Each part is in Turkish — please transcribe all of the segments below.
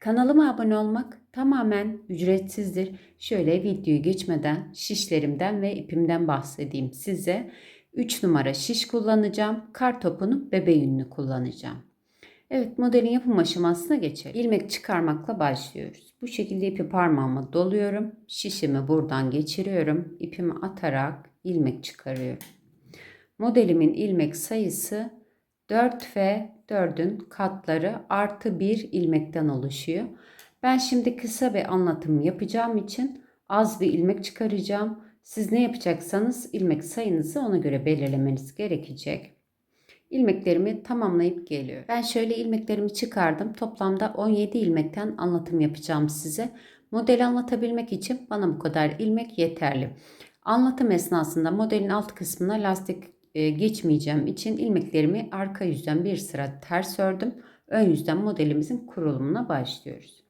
Kanalıma abone olmak tamamen ücretsizdir. Şöyle videoyu geçmeden şişlerimden ve ipimden bahsedeyim size. 3 numara şiş kullanacağım. Kar topunu bebe yünlü kullanacağım. Evet modelin yapım aşamasına geçelim. İlmek çıkarmakla başlıyoruz. Bu şekilde ipi parmağıma doluyorum. Şişimi buradan geçiriyorum. İpimi atarak ilmek çıkarıyorum. Modelimin ilmek sayısı 4 ve 4'ün katları artı 1 ilmekten oluşuyor. Ben şimdi kısa bir anlatım yapacağım için az bir ilmek çıkaracağım. Siz ne yapacaksanız ilmek sayınızı ona göre belirlemeniz gerekecek. İlmeklerimi tamamlayıp geliyor. Ben şöyle ilmeklerimi çıkardım. Toplamda 17 ilmekten anlatım yapacağım size. Modeli anlatabilmek için bana bu kadar ilmek yeterli. Anlatım esnasında modelin alt kısmına lastik geçmeyeceğim için ilmeklerimi arka yüzden bir sıra ters ördüm. Ön yüzden modelimizin kurulumuna başlıyoruz.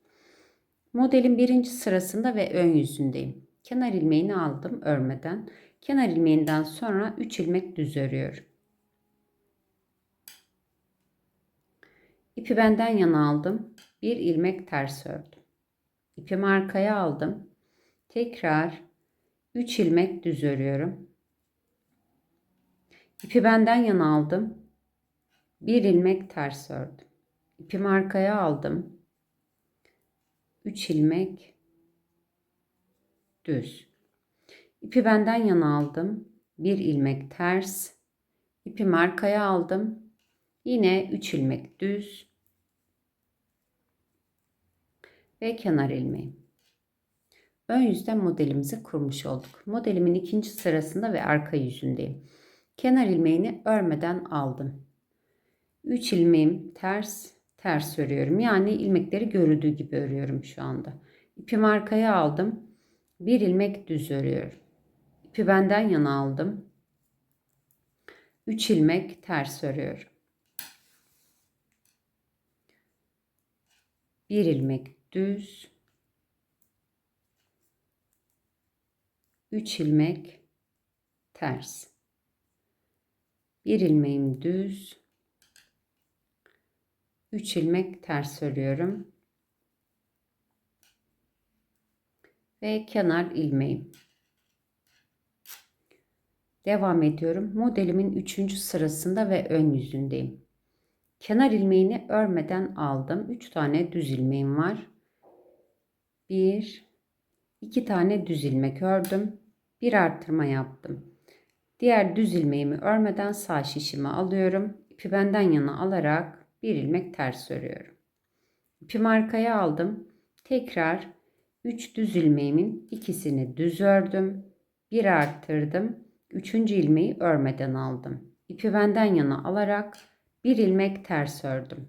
Modelin birinci sırasında ve ön yüzündeyim. Kenar ilmeğini aldım örmeden. Kenar ilmeğinden sonra 3 ilmek düz örüyorum. İpi benden yana aldım. Bir ilmek ters ördüm. İpimi arkaya aldım. Tekrar 3 ilmek düz örüyorum. İpi benden yana aldım. Bir ilmek ters ördüm. İpimi arkaya aldım. 3 ilmek düz. İpi benden yana aldım. Bir ilmek ters. İpimi arkaya aldım. Yine 3 ilmek düz. Ve kenar ilmeği. Ön yüzden modelimizi kurmuş olduk. Modelimin ikinci sırasında ve arka yüzündeyim. Kenar ilmeğini örmeden aldım. 3 ilmeğim ters, ters örüyorum. Yani ilmekleri görüldüğü gibi örüyorum şu anda. İpimi arkaya aldım. Bir ilmek düz örüyorum. İpi benden yana aldım. 3 ilmek ters örüyorum. Bir ilmek düz. 3 ilmek ters. Bir ilmeğim düz. 3 ilmek ters örüyorum. Ve kenar ilmeğim. Devam ediyorum. Modelimin 3. sırasında ve ön yüzündeyim. Kenar ilmeğini örmeden aldım. 3 tane düz ilmeğim var. 1 2 tane düz ilmek ördüm. Bir artırma yaptım. Diğer düz ilmeğimi örmeden sağ şişimi alıyorum. İpi benden yana alarak bir ilmek ters örüyorum. İpimi arkaya aldım. Tekrar 3 düz ilmeğimin ikisini düz ördüm. Bir arttırdım. Üçüncü ilmeği örmeden aldım. İpi benden yana alarak bir ilmek ters ördüm.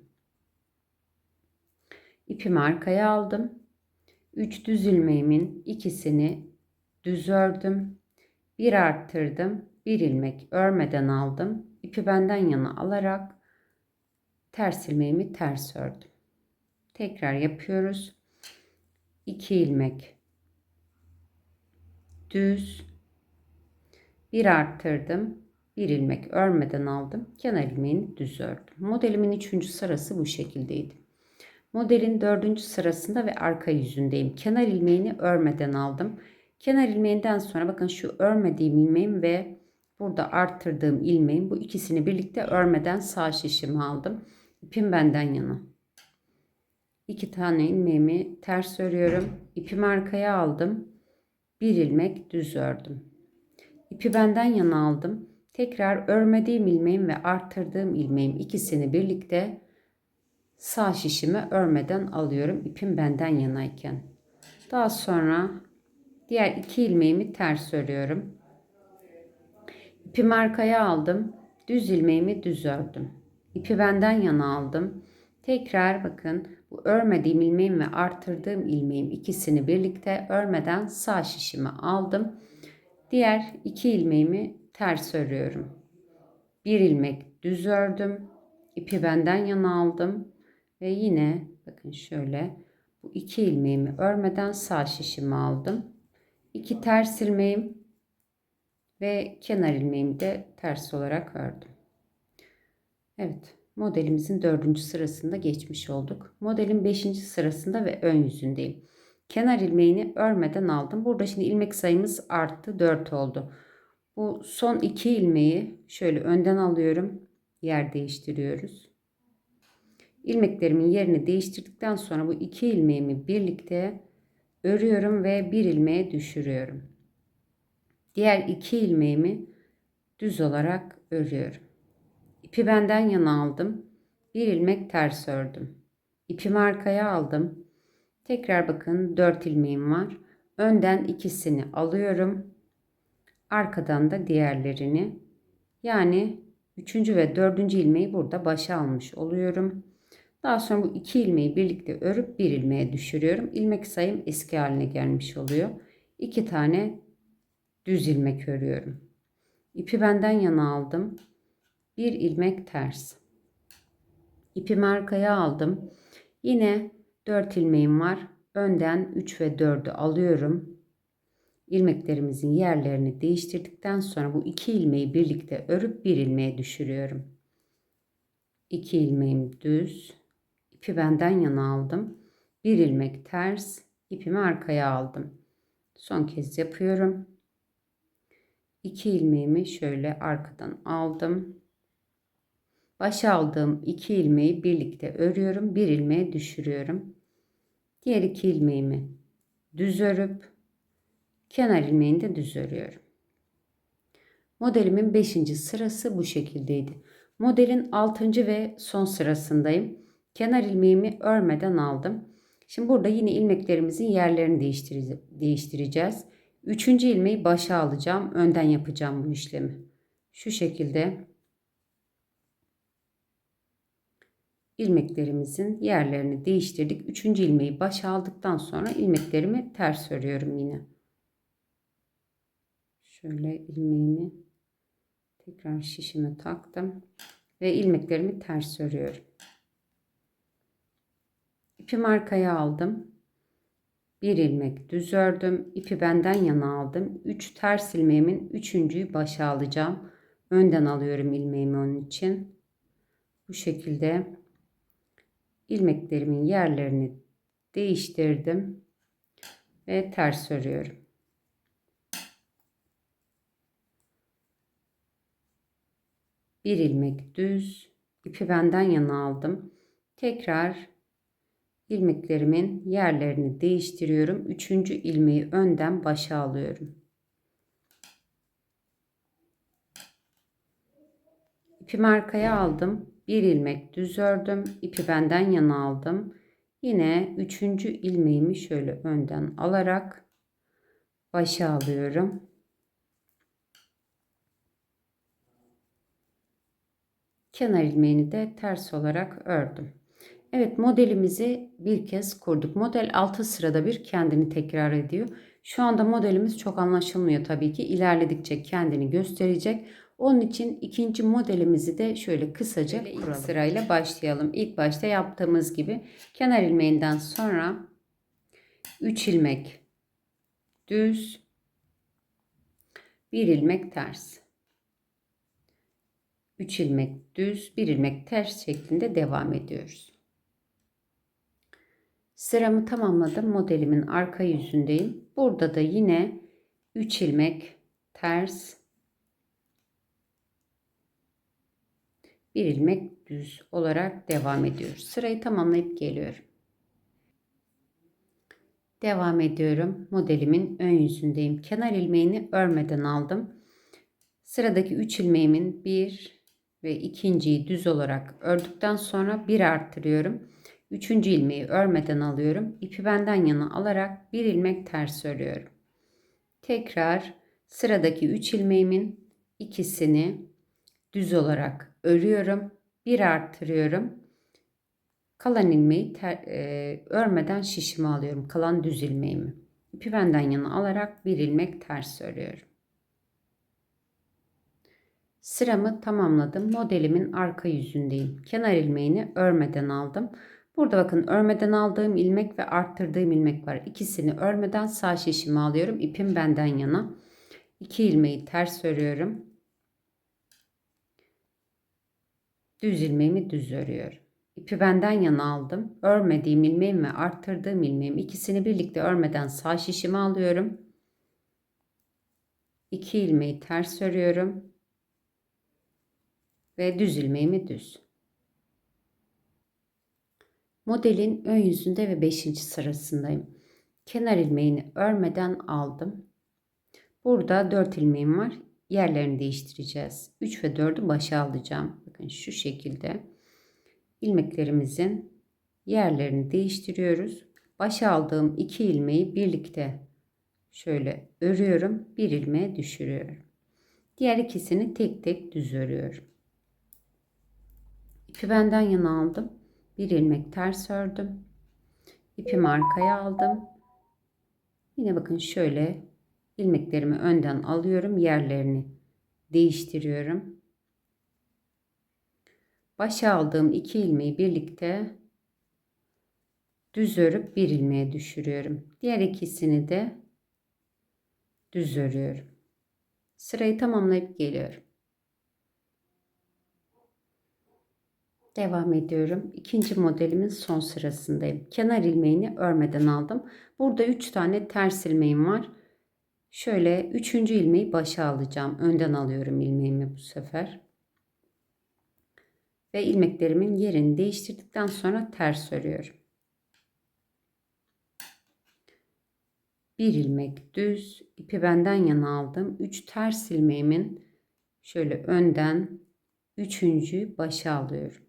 İpimi arkaya aldım. 3 düz ilmeğimin ikisini düz ördüm. Bir arttırdım. Bir ilmek örmeden aldım. İpi benden yana alarak ters ilmeğimi ters ördüm. Tekrar yapıyoruz. 2 ilmek düz bir arttırdım. Bir ilmek örmeden aldım. Kenar ilmeğini düz ördüm. Modelimin 3. sırası bu şekildeydi. Modelin 4. sırasında ve arka yüzündeyim. Kenar ilmeğini örmeden aldım. Kenar ilmeğinden sonra bakın şu örmediğim ilmeğim ve burada arttırdığım ilmeğim bu ikisini birlikte örmeden sağ şişimi aldım. İpim benden yana. İki tane ilmeğimi ters örüyorum. İpimi arkaya aldım. Bir ilmek düz ördüm. İpi benden yana aldım. Tekrar örmediğim ilmeğim ve arttırdığım ilmeğim ikisini birlikte sağ şişimi örmeden alıyorum. İpim benden yanayken. Daha sonra diğer iki ilmeğimi ters örüyorum. İpimi arkaya aldım. Düz ilmeğimi düz ördüm. İpi benden yana aldım. Tekrar bakın Bu örmediğim ilmeğim ve artırdığım ilmeğim ikisini birlikte örmeden sağ şişimi aldım. Diğer iki ilmeğimi ters örüyorum. Bir ilmek düz ördüm. İpi benden yana aldım. Ve yine bakın şöyle bu iki ilmeğimi örmeden sağ şişimi aldım. İki ters ilmeğim ve kenar ilmeğimi de ters olarak ördüm. Evet modelimizin dördüncü sırasında geçmiş olduk. Modelin beşinci sırasında ve ön yüzündeyim. Kenar ilmeğini örmeden aldım. Burada şimdi ilmek sayımız arttı 4 oldu. Bu son iki ilmeği şöyle önden alıyorum. Yer değiştiriyoruz. İlmeklerimin yerini değiştirdikten sonra bu iki ilmeğimi birlikte örüyorum ve bir ilmeğe düşürüyorum. Diğer iki ilmeğimi düz olarak örüyorum. İpi benden yana aldım. Bir ilmek ters ördüm. İpimi arkaya aldım. Tekrar bakın 4 ilmeğim var. Önden ikisini alıyorum. Arkadan da diğerlerini. Yani 3. ve 4. ilmeği burada başa almış oluyorum. Daha sonra bu iki ilmeği birlikte örüp bir ilmeğe düşürüyorum. İlmek sayım eski haline gelmiş oluyor. 2 tane düz ilmek örüyorum. İpi benden yana aldım. Bir ilmek ters. İpimi arkaya aldım. Yine 4 ilmeğim var. Önden 3 ve 4'ü alıyorum. İlmeklerimizin yerlerini değiştirdikten sonra bu iki ilmeği birlikte örüp bir ilmeğe düşürüyorum. 2 ilmeğim düz. İpi benden yana aldım. Bir ilmek ters. ipimi arkaya aldım. Son kez yapıyorum. 2 ilmeğimi şöyle arkadan aldım. Başa aldığım iki ilmeği birlikte örüyorum. Bir ilmeğe düşürüyorum. Diğer iki ilmeğimi düz örüp kenar ilmeğini de düz örüyorum. Modelimin 5. sırası bu şekildeydi. Modelin 6. ve son sırasındayım. Kenar ilmeğimi örmeden aldım. Şimdi burada yine ilmeklerimizin yerlerini değiştireceğiz. Üçüncü ilmeği başa alacağım. Önden yapacağım bu işlemi. Şu şekilde ilmeklerimizin yerlerini değiştirdik. Üçüncü ilmeği başa aldıktan sonra ilmeklerimi ters örüyorum yine. Şöyle ilmeğimi tekrar şişime taktım ve ilmeklerimi ters örüyorum. İpimi arkaya aldım. Bir ilmek düz ördüm. İpi benden yana aldım. 3 ters ilmeğimin üçüncüyü başa alacağım. Önden alıyorum ilmeğimi onun için. Bu şekilde ilmeklerimin yerlerini değiştirdim ve ters örüyorum. Bir ilmek düz, ipi benden yana aldım. Tekrar ilmeklerimin yerlerini değiştiriyorum. Üçüncü ilmeği önden başa alıyorum. İpimi arkaya aldım. Bir ilmek düz ördüm. ipi benden yana aldım. Yine üçüncü ilmeğimi şöyle önden alarak başa alıyorum. Kenar ilmeğini de ters olarak ördüm. Evet modelimizi bir kez kurduk. Model 6 sırada bir kendini tekrar ediyor. Şu anda modelimiz çok anlaşılmıyor tabii ki. İlerledikçe kendini gösterecek. Onun için ikinci modelimizi de şöyle kısaca şöyle kuralım. sırayla başlayalım. İlk başta yaptığımız gibi kenar ilmeğinden sonra 3 ilmek düz, 1 ilmek ters. 3 ilmek düz, 1 ilmek ters şeklinde devam ediyoruz. Sıramı tamamladım. Modelimin arka yüzündeyim. Burada da yine 3 ilmek ters, bir ilmek düz olarak devam ediyoruz. Sırayı tamamlayıp geliyorum. Devam ediyorum. Modelimin ön yüzündeyim. Kenar ilmeğini örmeden aldım. Sıradaki 3 ilmeğimin 1 ve ikinciyi düz olarak ördükten sonra 1 arttırıyorum. Üçüncü ilmeği örmeden alıyorum. İpi benden yana alarak bir ilmek ters örüyorum. Tekrar sıradaki 3 ilmeğimin ikisini düz olarak örüyorum. Bir arttırıyorum. Kalan ilmeği ter, e, örmeden şişime alıyorum. Kalan düz ilmeğimi. İpi benden yana alarak bir ilmek ters örüyorum. Sıramı tamamladım. Modelimin arka yüzündeyim. Kenar ilmeğini örmeden aldım. Burada bakın örmeden aldığım ilmek ve arttırdığım ilmek var. İkisini örmeden sağ şişime alıyorum. İpim benden yana. İki ilmeği ters örüyorum. Düz ilmeğimi düz örüyorum. İpi benden yana aldım. Örmediğim ilmeğim ve arttırdığım ilmeğim ikisini birlikte örmeden sağ şişime alıyorum. İki ilmeği ters örüyorum. Ve düz ilmeğimi düz. Modelin ön yüzünde ve 5. sırasındayım. Kenar ilmeğini örmeden aldım. Burada 4 ilmeğim var. Yerlerini değiştireceğiz. 3 ve 4'ü başa alacağım. Bakın şu şekilde ilmeklerimizin yerlerini değiştiriyoruz. Başa aldığım 2 ilmeği birlikte şöyle örüyorum. Bir ilmeğe düşürüyorum. Diğer ikisini tek tek düz örüyorum. İpi benden yana aldım. Bir ilmek ters ördüm. İpimi arkaya aldım. Yine bakın şöyle ilmeklerimi önden alıyorum. Yerlerini değiştiriyorum. Başa aldığım iki ilmeği birlikte düz örüp bir ilmeğe düşürüyorum. Diğer ikisini de düz örüyorum. Sırayı tamamlayıp geliyorum. Devam ediyorum. İkinci modelimin son sırasındayım. Kenar ilmeğini örmeden aldım. Burada 3 tane ters ilmeğim var. Şöyle üçüncü ilmeği başa alacağım. Önden alıyorum ilmeğimi bu sefer. Ve ilmeklerimin yerini değiştirdikten sonra ters örüyorum. Bir ilmek düz, ipi benden yana aldım. 3 ters ilmeğimin şöyle önden üçüncüyü başa alıyorum.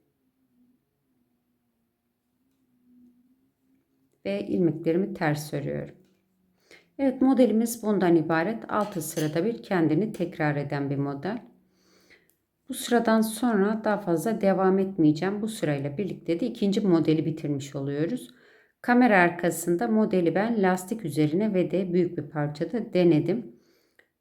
Ve ilmeklerimi ters örüyorum. Evet modelimiz bundan ibaret. 6 sırada bir kendini tekrar eden bir model. Bu sıradan sonra daha fazla devam etmeyeceğim. Bu sırayla birlikte de ikinci modeli bitirmiş oluyoruz. Kamera arkasında modeli ben lastik üzerine ve de büyük bir parçada denedim.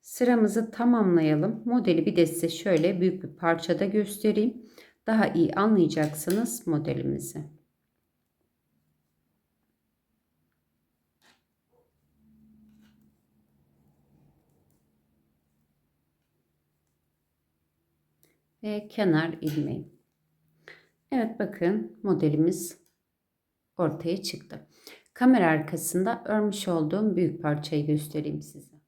Sıramızı tamamlayalım. Modeli bir de size şöyle büyük bir parçada göstereyim. Daha iyi anlayacaksınız modelimizi. Ve kenar ilmeği. Evet bakın modelimiz ortaya çıktı. Kamera arkasında örmüş olduğum büyük parçayı göstereyim size.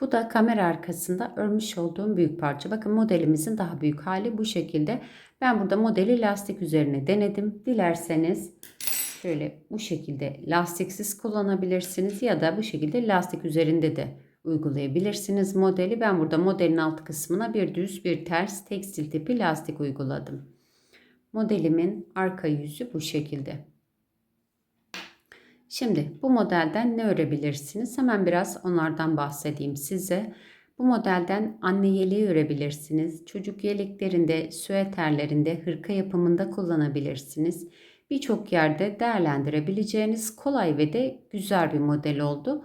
Bu da kamera arkasında örmüş olduğum büyük parça. Bakın modelimizin daha büyük hali bu şekilde. Ben burada modeli lastik üzerine denedim. Dilerseniz şöyle bu şekilde lastiksiz kullanabilirsiniz ya da bu şekilde lastik üzerinde de uygulayabilirsiniz modeli. Ben burada modelin alt kısmına bir düz bir ters tekstil tipi lastik uyguladım. Modelimin arka yüzü bu şekilde. Şimdi bu modelden ne örebilirsiniz? Hemen biraz onlardan bahsedeyim size. Bu modelden anne yeleği örebilirsiniz. Çocuk yeleklerinde, süeterlerinde, hırka yapımında kullanabilirsiniz. Birçok yerde değerlendirebileceğiniz kolay ve de güzel bir model oldu.